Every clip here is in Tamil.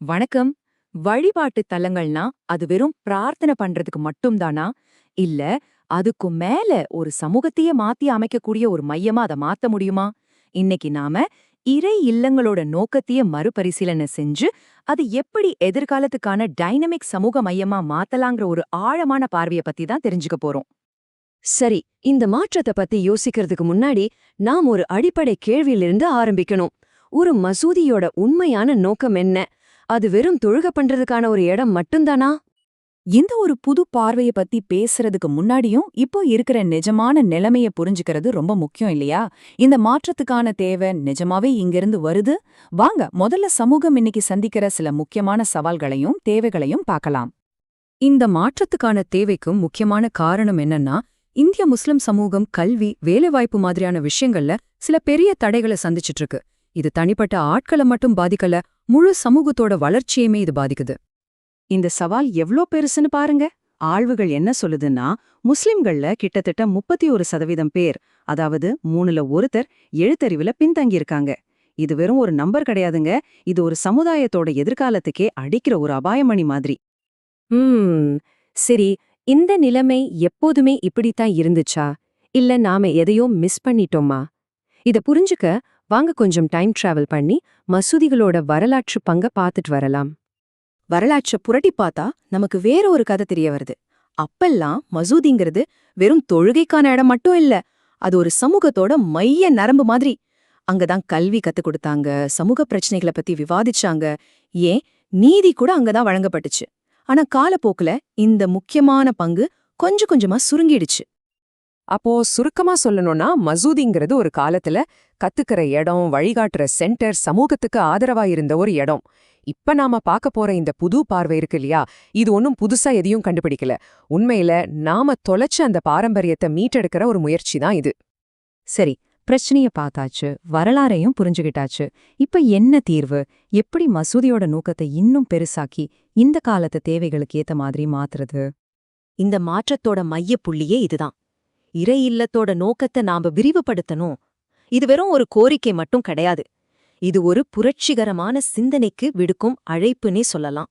வணக்கம். வழிபாட்டு தலங்கள்னா அது வெறும் பிரார்த்தனை பண்றதுக்கு மட்டும்தானா? இல்ல அதுக்கு மேல ஒரு சமூகத்தையே மாத்தி அமைக்கக்கூடிய ஒரு மையமா அதை மாத்த முடியுமா? இன்னைக்கு நாம இறை இல்லங்களோட நோக்கத்தையே மறுபரிசீலனை செஞ்சு அது எப்படி எதிர்காலத்துக்கான டைனமிக் சமூக மையமா மாத்தலாங்கிற ஒரு ஆழமான பார்வைய பத்தி தான் தெரிஞ்சுக்க போறோம். சரி இந்த மாற்றத்தை பத்தி யோசிக்கிறதுக்கு முன்னாடி நாம் ஒரு அடிப்படை கேள்வியிலிருந்து ஆரம்பிக்கணும். ஒரு மசூதியோட உண்மையான நோக்கம் என்ன? அது வெறும் தொழுக பண்றதுக்கான ஒரு இடம் மட்டும்தானா? இந்த ஒரு புது பார்வைய பத்தி பேசுறதுக்கு முன்னாடியும் இப்போ இருக்கிற நிஜமான நிலைமைய புரிஞ்சுக்கிறது ரொம்ப முக்கியம் இல்லையா? இந்த மாற்றத்துக்கான தேவை நிஜமாவே இங்கிருந்து வருது. வாங்க முதல்ல சமூகம் இன்னைக்கு சந்திக்கிற சில முக்கியமான சவால்களையும் தேவைகளையும் பார்க்கலாம். இந்த மாற்றத்துக்கான தேவைக்கும் முக்கியமான காரணம் என்னன்னா இந்திய முஸ்லிம் சமூகம் கல்வி வேலைவாய்ப்பு மாதிரியான விஷயங்கள்ல சில பெரிய தடைகளை சந்திச்சிட்டு இருக்கு. இது தனிப்பட்ட ஆட்களை மட்டும் பாதிக்கல முழு சமூகத்தோட வளர்ச்சியுமே இது பாதிக்குது. இந்த சவால் எவ்ளோ பெருசுன்னு பாருங்க. ஆழ்வுகள் என்ன சொல்லுதுன்னா முஸ்லிம்கள்ல கிட்டத்தட்ட முப்பத்தி ஒரு சதவீதம் பேர் அதாவது மூணுல ஒருத்தர் எழுத்தறிவுல பின்தங்கியிருக்காங்க. இது வெறும் ஒரு நம்பர் கிடையாதுங்க. இது ஒரு சமுதாயத்தோட எதிர்காலத்துக்கே அடிக்கிற ஒரு அபாயமணி மாதிரி. ம். சரி இந்த நிலைமை எப்போதுமே இப்படித்தான் இருந்துச்சா? இல்ல நாம எதையோ மிஸ் பண்ணிட்டோமா? இத புரிஞ்சுக்க வாங்க கொஞ்சம் டைம் டிராவல் பண்ணி மசூதிகளோட வரலாற்று பங்க பார்த்துட்டு வரலாம். வரலாற்றை புரட்டி பார்த்தா நமக்கு வேற ஒரு கதை தெரிய வருது. அப்பெல்லாம் மசூதிங்கிறது வெறும் தொழுகைக்கான இடம் மட்டும் இல்ல அது ஒரு சமூகத்தோட மைய நரம்பு மாதிரி. அங்கதான் கல்வி கத்து கொடுத்தாங்க சமூக பிரச்சனைகளை பத்தி விவாதிச்சாங்க. ஏன்? நீதி கூட அங்கதான் வழங்கப்பட்டுச்சு. ஆனா காலப்போக்குல இந்த முக்கியமான பங்கு கொஞ்சம் கொஞ்சமா சுருங்கிடுச்சு. அப்போ சுருக்கமா சொல்லணும்னா மசூதிங்கிறது ஒரு காலத்துல கத்துக்கிற இடம் வழிகாட்டுற சென்டர் சமூகத்துக்கு ஆதரவா இருந்த ஒரு இடம். இப்ப நாம பார்க்க போற இந்த புது பார்வை இருக்கு இல்லையா? இது ஒன்னும் புதுசா எதையும் கண்டுபிடிக்கல. உண்மையில நாம தொலைச்ச அந்த பாரம்பரியத்தை மீட்டெடுக்கிற ஒரு முயற்சி தான் இது. சரி பிரச்சனைய பார்த்தாச்சு வரலாறையும் புரிஞ்சுகிட்டாச்சு. இப்ப என்ன தீர்வு? எப்படி மசூதியோட நோக்கத்தை இன்னும் பெருசாக்கி இந்த காலத்து தேவைகளுக்கு ஏத்த மாதிரி மாத்துறது? இந்த மாற்றத்தோட மைய புள்ளியே இதுதான் இறை இல்லத்தோட நோக்கத்தை நாம விரிவுபடுத்தணும். இது வெறும் ஒரு கோரிக்கை மட்டும் கிடையாது. இது ஒரு புரட்சிகரமான சிந்தனைக்கு விடுக்கும் அழைப்புன்னே சொல்லலாம்.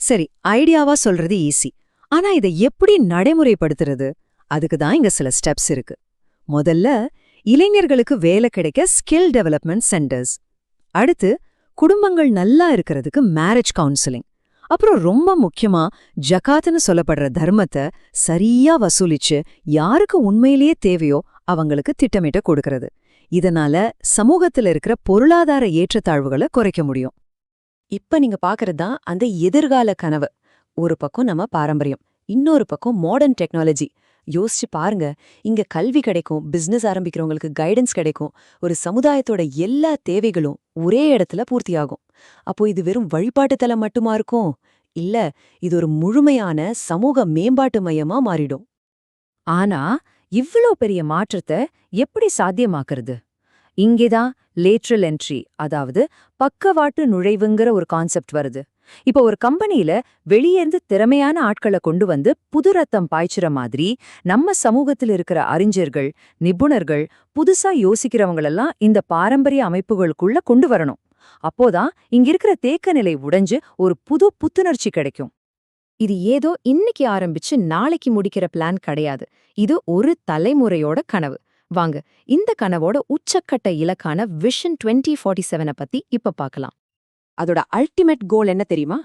சரி ஐடியாவா சொல்றது ஈஸி ஆனா இதை எப்படி நடைமுறைப்படுத்துறது? அதுக்கு தான் இங்க சில ஸ்டெப்ஸ் இருக்கு. முதல்ல இளைஞர்களுக்கு வேலை கிடைக்க ஸ்கில் டெவலப்மெண்ட் சென்டர்ஸ் அடுத்து குடும்பங்கள் நல்லா இருக்கிறதுக்கு மேரேஜ் கவுன்சிலிங் அப்புறம் ரொம்ப முக்கியமா ஜகாத்னு சொல்லப்படுற தர்மத்தை சரியா வசூலிச்சு யாருக்கு உண்மையிலேயே தேவையோ அவங்களுக்கு திட்டமிட்ட கொடுக்கறது. இதனால சமூகத்துல இருக்கிற பொருளாதார ஏற்றத்தாழ்வுகளை குறைக்க முடியும். இப்ப நீங்க பாக்குறதுதான் அந்த எதிர்கால கனவு. ஒரு பக்கம் நம்ம பாரம்பரியம் இன்னொரு பக்கம் மாடர்ன் டெக்னாலஜி யோசிச்சு பாருங்க இங்க கல்வி கிடைக்கும் பிசினஸ் ஆரம்பிக்கிறவங்களுக்கு கைடன்ஸ் கிடைக்கும் ஒரு சமுதாயத்தோட எல்லா தேவைகளும் ஒரே இடத்துல பூர்த்தியாகும். அப்போ இது வெறும் வழிபாட்டு தலம் மட்டுமா இருக்கும்? இல்ல இது ஒரு முழுமையான சமூக மேம்பாட்டு மையமா மாறிடும். ஆனா இவ்ளோ பெரிய மாற்றத்தை எப்படி சாத்தியமாக்குறது? இங்கேதான் லேட்ரல் என்ட்ரி அதாவது பக்கவாட்டு நுழைவுங்கிற ஒரு கான்செப்ட் வருது. இப்போ ஒரு கம்பெனியில வெளியேந்து திறமையான ஆட்களை கொண்டு வந்து புது ரத்தம் பாய்ச்சுற மாதிரி நம்ம சமூகத்தில் இருக்கிற அறிஞர்கள் நிபுணர்கள் புதுசா யோசிக்கிறவங்களெல்லாம் இந்த பாரம்பரிய அமைப்புகளுக்குள்ள கொண்டு வரணும். அப்போதான் இங்க இருக்கிற தேக்க நிலை உடைஞ்சு ஒரு புது புத்துணர்ச்சி கிடைக்கும். இது ஏதோ இன்னைக்கு ஆரம்பிச்சு நாளைக்கு முடிக்கிற பிளான் கிடையாது. இது ஒரு தலைமுறையோட கனவு. வாங்க இந்த கனவோட உச்சக்கட்ட இலக்கான விஷன் டுவெண்ட்டி ஃபார்ட்டி செவனை பத்தி இப்ப பார்க்கலாம் அதோட அல்டிமேட் கோல் என்ன தெரியுமா?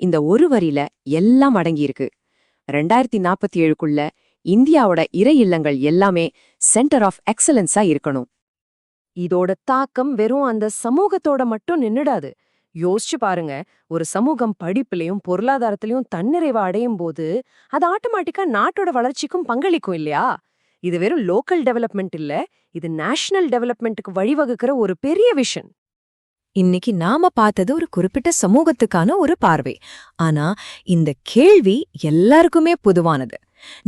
இந்த ஒரு வரியில எல்லாம் அடங்கியிருக்கு ரெண்டாயிரத்தி நாற்பத்தி ஏழுக்குள்ள இந்தியாவோட இறை இல்லங்கள் எல்லாமே சென்டர் ஆஃப் எக்ஸலன்ஸா இருக்கணும். இதோட தாக்கம் வெறும் அந்த சமூகத்தோட மட்டும் நின்னுடாது. யோசிச்சு பாருங்க. ஒரு சமூகம் படிப்புலயும் பொருளாதாரத்திலையும் தன்னிறைவை அடையும் போது அது ஆட்டோமேட்டிக்கா நாட்டோட வளர்ச்சிக்கும் பங்களிக்கும் இல்லையா? இது வெறும் லோக்கல் டெவலப்மெண்ட் இல்ல இது நேஷனல் டெவலப்மெண்ட்டுக்கு வழிவகுக்கிற ஒரு பெரிய விஷன். இன்னைக்கு நாம பார்த்தது ஒரு குறிப்பிட்ட சமூகத்துக்கான ஒரு பார்வை. ஆனா இந்த கேள்வி எல்லாருக்குமே பொதுவானது.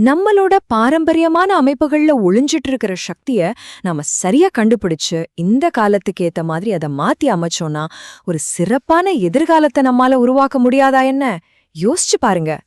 நம்மளோட பாரம்பரியமான அமைப்புகள்ல ஒளிஞ்சிட்டு இருக்கிற சக்திய நாம சரியா கண்டுபிடிச்சு இந்த காலத்துக்கு ஏத்த மாதிரி அதை மாத்தி அமைச்சோம்னா ஒரு சிறப்பான எதிர்காலத்தை நம்மால உருவாக்க முடியாதா என்ன? யோசிச்சு பாருங்க.